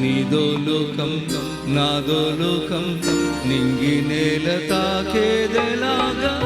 నీదో లోకం నాదో లోకం నింగి నేల తాకేదెలాగా?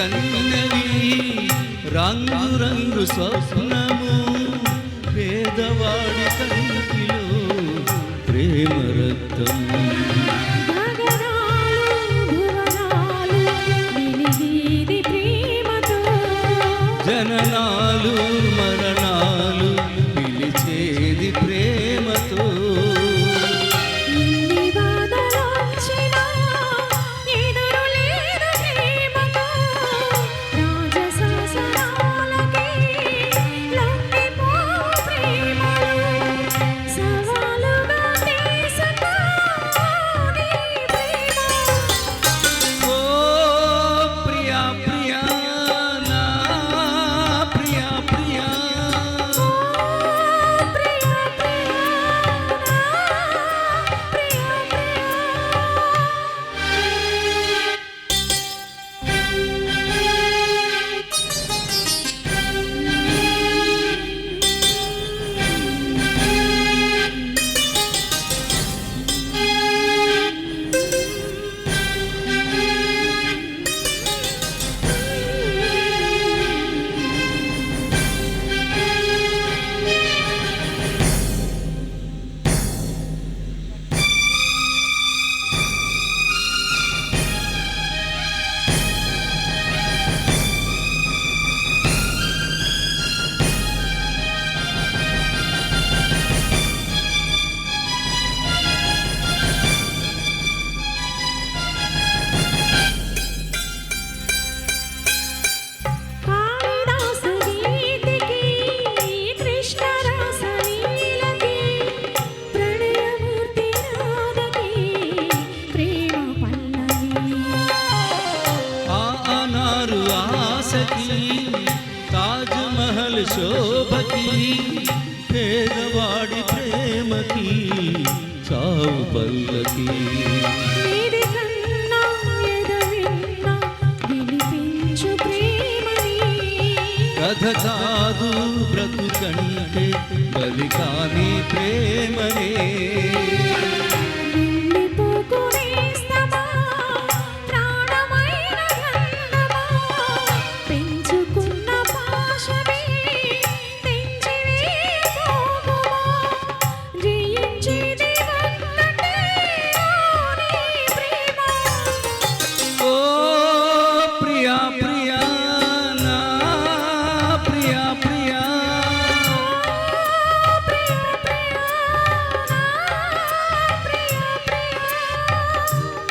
కన్నవి రంగు రంగు స్వప్నము పేదవాడి కంటిలో ప్రేమ వాడి ప్రేమకి చావు పల్లకి. కథ కాదు బ్రతుకంటే బలికాని ప్రేమనే.